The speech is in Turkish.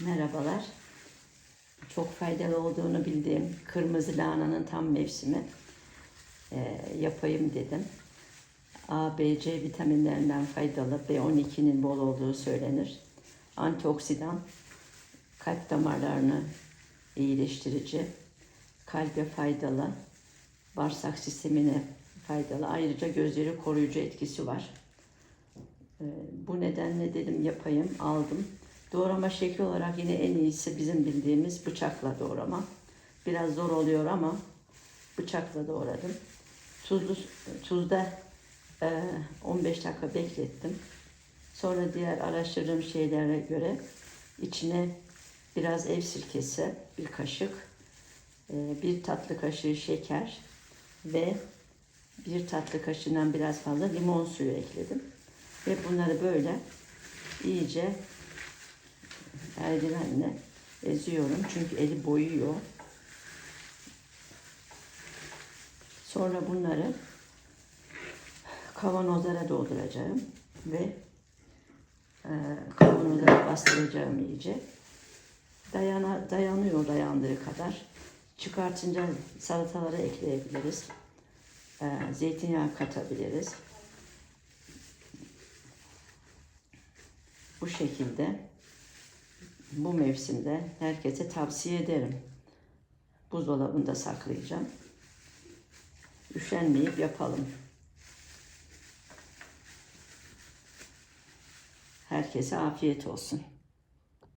Merhabalar. Çok faydalı olduğunu bildiğim kırmızı lahananın tam mevsimi Ee, yapayım dedim. A, B, C vitaminlerinden faydalı, B12'nin bol olduğu söylenir. Antioksidan, kalp damarlarını iyileştirici, kalbe faydalı, bağırsak sistemine faydalı. Ayrıca gözleri koruyucu etkisi var. Ee, Bu nedenle dedim yapayım, aldım. Doğrama şekli olarak yine en iyisi bizim bildiğimiz bıçakla doğrama. Biraz zor oluyor ama bıçakla doğradım. Tuzlu, tuzda e, 15 dakika beklettim. Sonra diğer araştırdığım şeylere göre içine biraz ev sirkesi, bir kaşık, e, bir tatlı kaşığı şeker ve bir tatlı kaşığından biraz fazla limon suyu ekledim. Ve bunları böyle iyice eldivenle eziyorum. Çünkü eli boyuyor. Sonra bunları kavanozlara dolduracağım ve e, kavanozlara bastıracağım iyice. Dayana, dayanıyor dayandığı kadar. Çıkartınca salatalara ekleyebiliriz. E, zeytinyağı katabiliriz. Bu şekilde bu mevsimde herkese tavsiye ederim. Buzdolabında saklayacağım. Üşenmeyip yapalım. Herkese afiyet olsun.